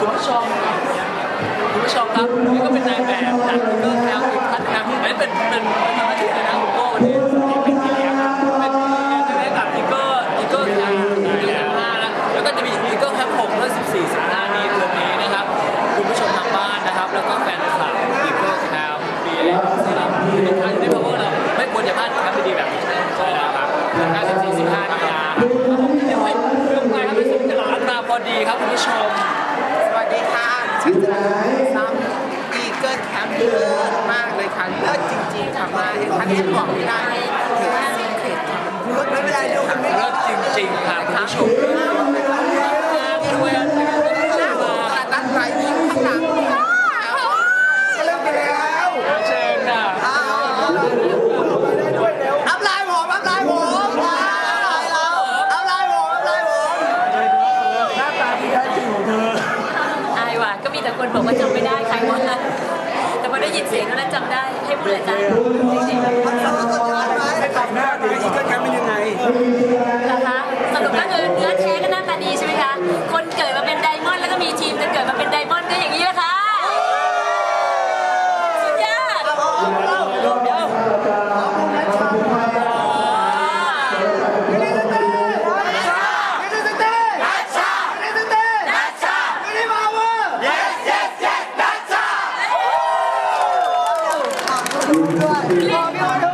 คุณผู้ชมคุณผู้ชมครับนี่ก็เป็นนายแบบจากอีเกิลแคลอีกท่านครับอันนี้เป็นเป็นเป็นหน้าที่อะไรนะคุณโก้วันนี้เป็นพี่เลี้ยงเป็นพี่เลี้ยงจะได้กับอีเกิลอีเกิลแคลอีเกิลห้าแล้วแล้วก็จะมีอีเกิลแคลหกแล้วสิบสี่สิบห้านี้เดือนนี้นะครับคุณผู้ชมทางบ้านนะครับ แล้วก็แฟนคลับอีเกิลแคลบีเอสลัที่ทุกท่านที่พาวเวอร์เราไม่ควรจะพลาดคมป์ดีแบบนี้ใช่แล้วครับห้าสิบสี่สิบห้ามีนาครับผมเดี๋ยวไปเรื่องไปครับเป็นสิ่งที่ร้านมาพอดีครับคุณผู้ชม สวัสดีค่ะชื่อซ้ำอีเกิลแคมป์เลิศมากเลยค่ะเลิศจริงๆค่ะมาเองค่ะที่บอกไม่ได้ถือว่าซีเคร็ตค่ะเลิศไม่เป็นไรดูกันไม่เลิศจริงๆค่ะคุณผู้ชมด้วยตั้งใจยิ้มข้างหลังเลิกไปแล้วเชิญค่ะอัพไลน์ผมอัพไลน์ผมอัพไลน์เราอัพไลน์ผมอัพไลน์ผมหน้าตาที่แท้จริงของเธออายว่ะก็มีแต่คนบอกว่าจำไม่ได้ใครวะแต่พอได้ ยินเสียงเท่านั้นจำได้ให้พูดเลยจ้าจริงๆอัพไลน์ก็จะอัพไปให้ตบหน้าดีก็แคมป์เป็นยังไงเหรอคะสรุปก็คือเนื้อแท้น 对，我不要。